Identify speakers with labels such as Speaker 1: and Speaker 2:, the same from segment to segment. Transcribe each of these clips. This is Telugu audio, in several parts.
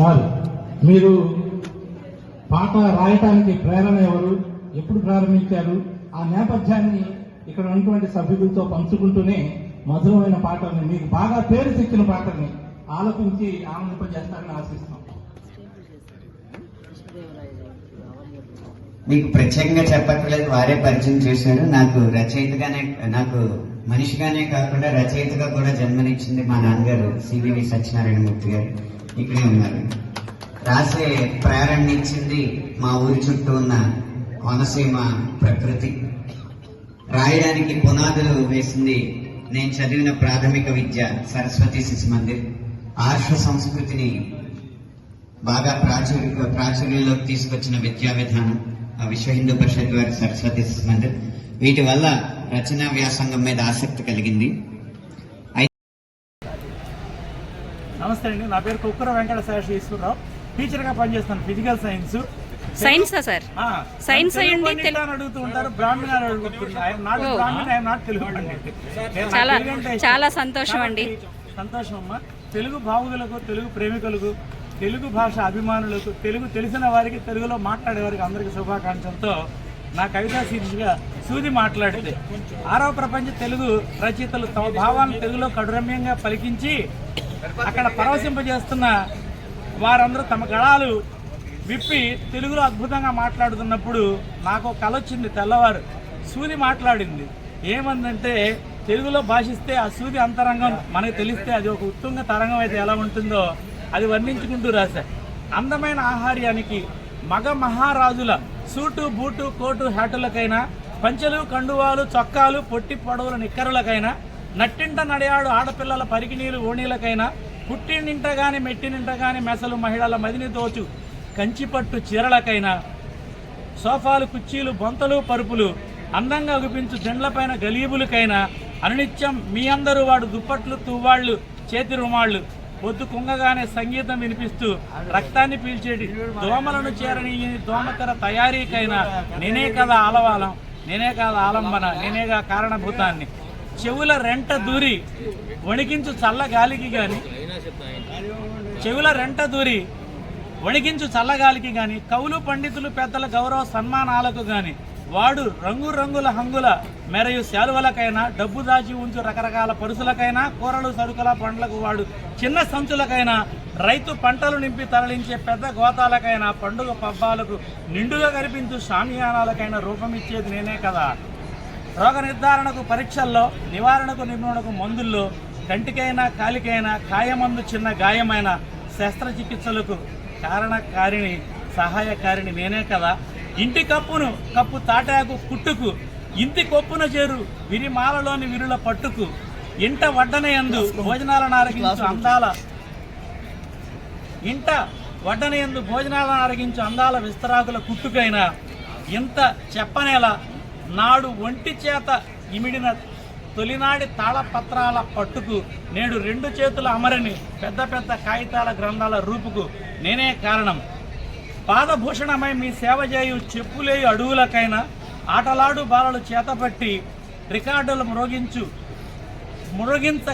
Speaker 1: సార్ మీరు పాట రాయటానికి ప్రేరణ ఎవరు? ఎప్పుడు ప్రారంభించారు? ఆ నేపథ్యాన్ని ఇక్కడ ఉన్నటువంటి సభ్యులతో పంచుకుంటూనే మధురమైన పాటల్ని మీకు బాగా పేరు తెచ్చిన పాటల్ని ఆలపించి ఆనందింపజేస్తారని ఆశిస్తున్నాం.
Speaker 2: మీకు ప్రత్యేకంగా చెప్పక్కర్లేదు వారే పరిచయం చేశారు. నాకు రచయితగానే నాకు మనిషిగానే కాకుండా రచయితగా కూడా జన్మనిచ్చింది మా నాన్నగారు సివివి సత్యనారాయణమూర్తి గారు. ఇక్కడే ఉన్నారు రాసే ప్రేరణ ఇచ్చింది మా ఊరి చుట్టూ ఉన్న కోనసీమ ప్రకృతి. రాయడానికి పునాదులు వేసింది నేను చదివిన ప్రాథమిక విద్య సరస్వతి శిశు మందిర్. ఆర్ష సంస్కృతిని బాగా ప్రాచుర్య ప్రాచుర్యంలోకి తీసుకొచ్చిన విద్యా విధానం ఆ విశ్వ హిందూ పరిషత్ వారి సరస్వతి శిశు మందిర్. వీటి వల్ల రచనా వ్యాసంగం మీద ఆసక్తి కలిగింది.
Speaker 3: నమస్తే అండి. నా పేరు కుక్కర వెంకట శేష ఈశ్వరరావు టీచర్గా పనిచేస్తాను. Physical science.
Speaker 4: సైన్సా సార్? సైన్స్ అయ్యండి,
Speaker 3: అడుగుతూ ఉంటారు. Brahmin not. Brahmin I'm not Telugu
Speaker 4: చాలా-. చాలా సంతోషం అండి.
Speaker 3: సంతోషం అమ్మా. తెలుగు భావుకులకు తెలుగు ప్రేమికులకు తెలుగు భాష అభిమానులకు తెలుగు తెలిసిన వారికి తెలుగులో మాట్లాడే వారికి అందరికీ శుభాకాంక్షలతో నా కవితా శీర్షిగా సూది మాట్లాడితే ఆరవ ప్రపంచ తెలుగు రచయితలు తమ భావాలను తెలుగులో కడురమ్యంగా పలికించి అక్కడ పరవశింపజేస్తున్న వారందరూ తమ గళాలు విప్పి తెలుగులో అద్భుతంగా మాట్లాడుతున్నప్పుడు నాకు ఒక కల వచ్చింది తెల్లవారు. సూది మాట్లాడింది. ఏమందంటే తెలుగులో భాషిస్తే ఆ సూది అంతరంగం మనకు తెలిస్తే అది ఒక ఉత్తుంగ తరంగం అయితే ఎలా ఉంటుందో అది వర్ణించుకుంటూ రాశా. అందమైన ఆహార్యానికి మగ మహారాజుల సూటు బూటు కోటు హ్యాటులకైనా పంచెలు కండువాలు చొక్కాలు పొట్టి పొడవుల నిక్కరులకైనా నట్టింట నడియాడు ఆడపిల్లల పరికినీలు ఓణీలకైనా పుట్టినింట గాని మెట్టినింట గాని మెసలు మహిళల మదిని దోచు కంచిపట్టు చీరలకైనా సోఫాలు కుర్చీలు బొంతలు పరుపులు అందంగా గుపించు జండ్లపైన గలీబులకైనా అనునిత్యం మీ అందరూ వాడు దుప్పట్లు తువ్వాళ్ళు చేతి రుమాళ్ళు పొద్దు కుంగగానే సంగీతం వినిపిస్తూ రక్తాన్ని పీల్చేటి దోమలను చేరని ఈ దోమకర తయారీకైనా నేనే కదా ఆలవాలం నేనే కాదు ఆలంబన నేనేగా కారణభూతాన్ని. చెవుల రెంట దూరి వణికించు చల్లగాలికి కానీ గాని చెవుల రెంట దూరి వణికించు చల్లగాలికి గాని కవులు పండితులు పెద్దల గౌరవ సన్మానాలకు గాని వాడు రంగురంగుల హంగుల మెరయు శాలువలకైనా డబ్బు దాచి ఉంచు రకరకాల పరుసులకైనా కూరలు సరుకుల పండ్లకు వాడు చిన్న సంచులకైనా రైతు పంటలు నింపి తరలించే పెద్ద గోతాలకైనా పండుగ పబ్బాలకు నిండుగా కనిపించు షామియానాలకైనా రూపమిచ్చేది నేనే కదా. రోగ నిర్ధారణకు పరీక్షల్లో నివారణకు నిర్మూలనకు మందుల్లో కంటికైనా కాలికైనా కాయమందు చిన్న గాయమైన శస్త్రచికిత్సలకు కారణకారిణి సహాయకారిణి నేనే కదా. ఇంటి కప్పును కప్పు తాటాకు కుట్టుకు ఇంటి కొప్పున చేరు విరిమాలలోని విరుల పట్టుకు ఇంట వడ్డనయందు భోజనాల నారగించు అందాల ఇంట వడ్డనయందు భోజనాల నారగించు అందాల విస్తరాకుల కుట్టుకైనా ఇంత చెప్పనేలా నాడు ఒంటి చేత ఇమిడిన తొలినాడి తాళపత్రాల పట్టుకు నేడు రెండు చేతుల అమరని పెద్ద పెద్ద కాగితాల గ్రంథాల రూపుకు నేనే కారణం. పాదభూషణమై మీ సేవ చేయు చెప్పులేయు అడుగులకైనా ఆటలాడు బాలలు చేతపట్టి రికార్డులు మ్రోగించు మురగించ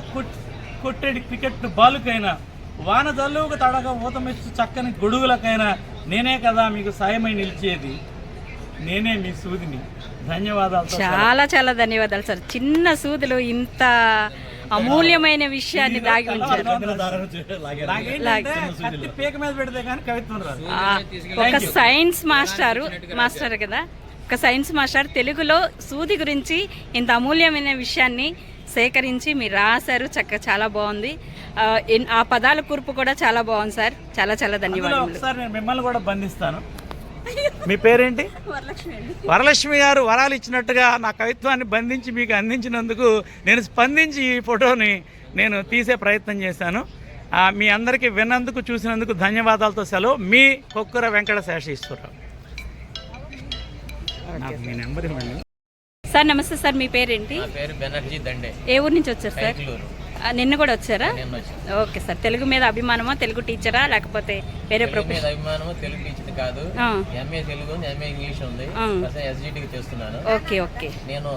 Speaker 3: కొట్టెడి క్రికెట్ బాలుకైనా వాన జల్లుకు తడగ ఊతమిచ్చు చక్కని గొడుగులకైనా నేనే కదా మీకు సాయమై నిలిచేది. నేనే మీ సూదిని. ధన్యవాదాలు
Speaker 4: చాలా చాలా ధన్యవాదాలు సార్. చిన్న సూదులు ఇంత అమూల్యమైన విషయాన్ని దాగి ఉంచారు. ఒక సైన్స్ మాస్టారు మాస్టర్ కదా ఒక సైన్స్ మాస్టర్ తెలుగులో సూది గురించి ఇంత అమూల్యమైన విషయాన్ని సేకరించి మీరు రాశారు. చక్క చాలా బాగుంది. ఆ, పదాల కూర్పు కూడా చాలా బాగుంది సార్. చాలా చాలా ధన్యవాదాలు
Speaker 3: ఒకసారి నేను మిమ్మల్ని కూడా బంధిస్తాను. మీ పేరేంటి? వరలక్ష్మి గారు వరాలు ఇచ్చినట్టుగా నా కవిత్వాన్ని బంధించి మీకు అందించినందుకు నేను స్పందించి ఈ ఫోటోని నేను తీసే ప్రయత్నం చేశాను. మీ అందరికీ విన్నందుకు చూసినందుకు ధన్యవాదాలతో సెలవు. మీ కొక్కుర వెంకట శేషీశ్వరరావు. మీ నెంబర్ ఇవ్వండి.
Speaker 4: సార్ నమస్తే సార్ మీ పేరేంటి?
Speaker 5: నా పేరు బెనర్జీ దండే.
Speaker 4: ఏ ఊరు నుంచి వచ్చారు సార్? నిన్న కూడా వచ్చారా? Okay sir. తెలుగు మీద అభిమానమా తెలుగు టీచరా లేకపోతే వేరే ప్రొఫెషన్
Speaker 5: తెలుగు టీచర్ కాదు. ఎంఏ తెలుగు ఎంఏ ఇంగ్లీష్ ఉంది. ఎస్జిటికి చేస్తున్నాను.
Speaker 4: Okay okay.
Speaker 5: నేను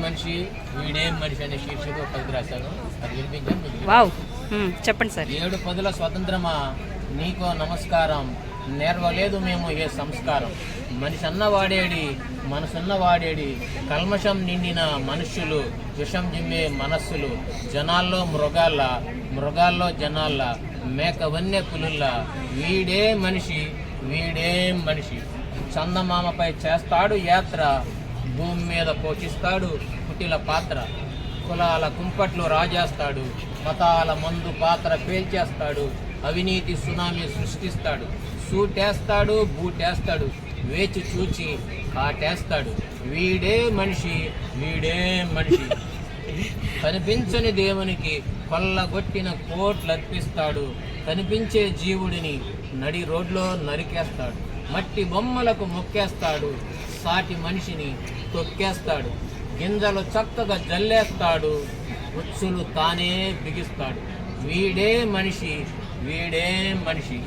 Speaker 5: మనిషి మనిషి అనే శీర్షిక ఒక కవిత రాశాను. అది వినిపించాను మీకు.
Speaker 4: వావ్ చెప్పండి సార్.
Speaker 5: ఏడు పదుల స్వతంత్రమా నీకో నమస్కారం. నేర్వలేదు మేము ఏ సంస్కారం. మనిషి అన్నవాడేడి మనసున్నవాడేడి కల్మషం నిండిన మనుష్యులు విషం జిమ్మే మనస్సులు జనాల్లో మృగాల మృగాల్లో జనాల మేక వన్య పులుల్ల వీడే మనిషి వీడే మనిషి. చందమామపై చేస్తాడు యాత్ర భూమి మీద పోషిస్తాడు కుటిల పాత్ర. కులాల కుంపట్లు రాజేస్తాడు మతాల మందు పాత్ర పేల్చేస్తాడు అవినీతి సునామీ సృష్టిస్తాడు. సూటేస్తాడు బూటేస్తాడు. వేచి చూచి కాటేస్తాడు. వీడే మనిషి వీడే మనిషి. కనిపించని దేవునికి కొల్లగొట్టిన కోట్లు అర్పిస్తాడు కనిపించే జీవుడిని నడి రోడ్లో నరికేస్తాడు. మట్టి బొమ్మలకు మొక్కేస్తాడు. సాటి మనిషిని తొక్కేస్తాడు. గింజలు చక్కగా జల్లేస్తాడు. ఉచ్చులు తానే బిగిస్తాడు. వీడే మనిషి వీడే మనిషి.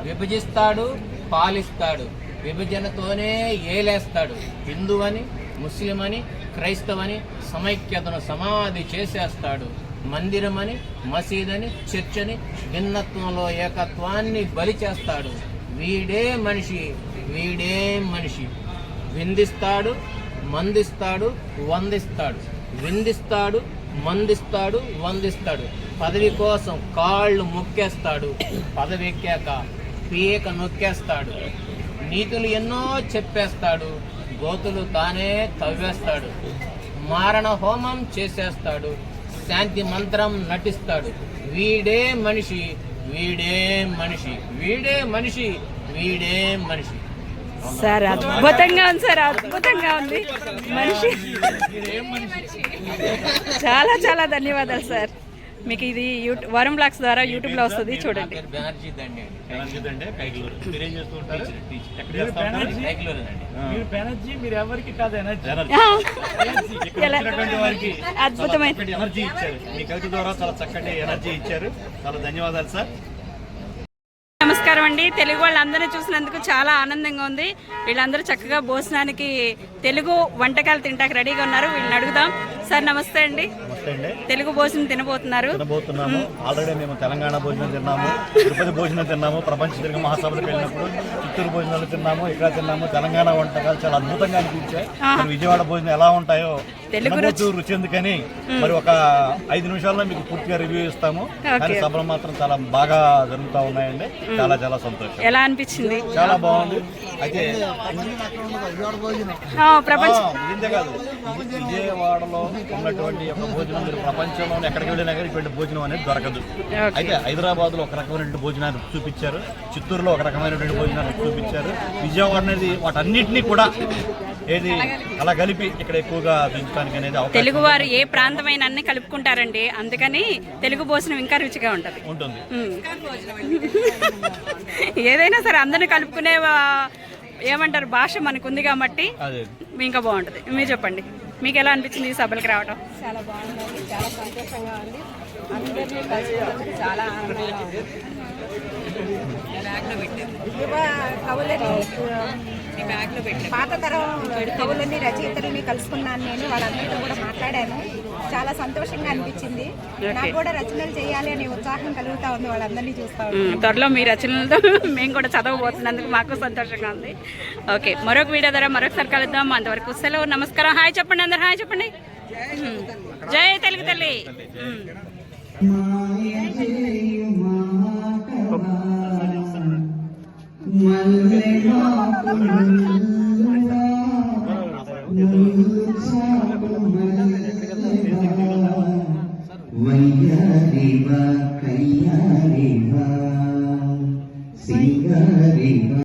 Speaker 5: విభజిస్తాడు పాలిస్తాడు. విభజనతోనే ఏలేస్తాడు. హిందువని ముస్లిం అని క్రైస్తవని సమైక్యతను సమాధి చేసేస్తాడు. మందిరమని మసీదని చర్చని భిన్నత్వంలో ఏకత్వాన్ని బలి చేస్తాడు. వీడే మనిషి వీడే మనిషి. విందిస్తాడు మందిస్తాడు వందిస్తాడు. విందిస్తాడు మందిస్తాడు వందిస్తాడు. పదవి కోసం కాళ్ళు మొక్కేస్తాడు. పదవి ఎక్కాక పీక నొక్కేస్తాడు. నీతులు ఎన్నో చెప్పేస్తాడు. గోతులు తానే తవ్వేస్తాడు. మారణ హోమం చేసేస్తాడు. శాంతి మంత్రం నటిస్తాడు. వీడే మనిషి వీడే మనిషి వీడే మనిషి వీడే మనిషి.
Speaker 4: సార్ అద్భుతంగా ఉంది సార్ అద్భుతంగా ఉంది. మనిషి. చాలా చాలా ధన్యవాదాలు సార్. మీకు ఇది యూట్యూబ్ వరం బ్లాగ్స్ ద్వారా యూట్యూబ్లో వస్తుంది చూడండి.
Speaker 5: పేరు బెనర్జీ దండి అండి.
Speaker 3: మీరు బెనర్జీ?
Speaker 5: కైకలూరు అండి?
Speaker 3: మీరు బెనర్జీ మీరు ఎవరికి కాదు ఎనర్జీ.
Speaker 4: ఆ, ఎలా?
Speaker 6: వారికి
Speaker 4: అద్భుతమైన
Speaker 6: చక్కటి ఎనర్జీ ఇచ్చారు. మీ కవిత ద్వారా చాలా చక్కటి ఎనర్జీ ఇచ్చారు. చాలా ధన్యవాదాలు సార్.
Speaker 4: నమస్కారం అండి. తెలుగు వాళ్ళందరినీ చూసినందుకు చాలా ఆనందంగా ఉంది. వీళ్ళందరూ చక్కగా భోజనానికి తెలుగు వంటకాలు తింటాక రెడీగా ఉన్నారు. వీళ్ళని అడుగుదాం. సార్ నమస్తే అండి. తెలుగు భోజనం తినబోతున్నారు.
Speaker 6: తినబోతున్నాము. ఆల్రెడీ మేము తెలంగాణ భోజనం తిన్నాము తిరుపతి భోజనం తిన్నాము ప్రపంచ తెలుగు మహాసభలకు వెళ్ళినప్పుడు చిత్తూరు భోజనాలు తిన్నాము ఇక్కడ తిన్నాము. తెలంగాణ వంటకాలు చాలా అద్భుతంగా అనిపించాయి. విజయవాడ భోజనం ఎలా ఉంటాయో
Speaker 4: తెలుగు
Speaker 6: రుచి. ఎందుకని మరి ఒక ఐదు నిమిషాల్లో మీకు పూర్తిగా రివ్యూ ఇస్తాము. కానీ సభలు మాత్రం చాలా బాగా జరుగుతూ ఉన్నాయండి. చాలా చాలా సంతోషం.
Speaker 4: ఎలా అనిపించింది?
Speaker 6: చాలా బాగుంది. అయితే విజయవాడలో ఉన్నటువంటి ఒక భోజనం మీరు ప్రపంచంలో ఎక్కడికి వెళ్ళినా కానీ ఇటువంటి భోజనం అనేది దొరకదు. అయితే హైదరాబాద్లో ఒక రకమైనటువంటి భోజనాన్ని చూపించారు. చిత్తూరులో ఒక రకమైనటువంటి భోజనాన్ని చూపించారు. విజయవాడ అనేది వాటన్నిటినీ కూడా ఏది అలా కలిపి ఇక్కడ ఎక్కువగా దించడానికి అనేది అవకాశం
Speaker 4: తెలుగు వారు ఏ ప్రాంతమైన అన్ని కలుపుకుంటారండి అందుకని తెలుగు భోజనం ఇంకా రుచిగా ఉంటది.
Speaker 6: ఉంటుంది.
Speaker 4: ఏదైనా సరే అందరిని కలుపుకునే ఏమంటారు? భాష మనకు ఉంది కాబట్టి
Speaker 6: అదే.
Speaker 4: ఇంకా బాగుంటది. మీరు చెప్పండి. మీకు ఎలా అనిపించింది ఈ సభలకు రావడం
Speaker 7: చాలా బాగుందండి. చాలా సంతోషంగా ఉంది. అందరినీ చాలా ఆనందంగా ఉంది. పాత తరం కవులని రచయితలని కలుసుకున్నాను నేను. వాళ్ళందరితో కూడా మాట్లాడాను. చాలా సంతోషంగా అనిపించింది. నాకు కూడా రచనలు చేయాలి అనే ఉత్సాహం కలుగుతా ఉంది వాళ్ళందరినీ చూస్తా
Speaker 4: త్వరలో మీ రచనలతో మేము కూడా చదవబోతున్నందుకు మాకు సంతోషంగా ఉంది. ఓకే మరొక వీడియో ద్వారా మరొకసారి కలుద్దాం. అంతవరకు సెలవు నమస్కారం. హాయ్ చెప్పండి అందరు హాయ్ చెప్పండి. జై తెలుగు తల్లి. சிங்காரி
Speaker 2: வா கையாரி வா சிங்காரி வா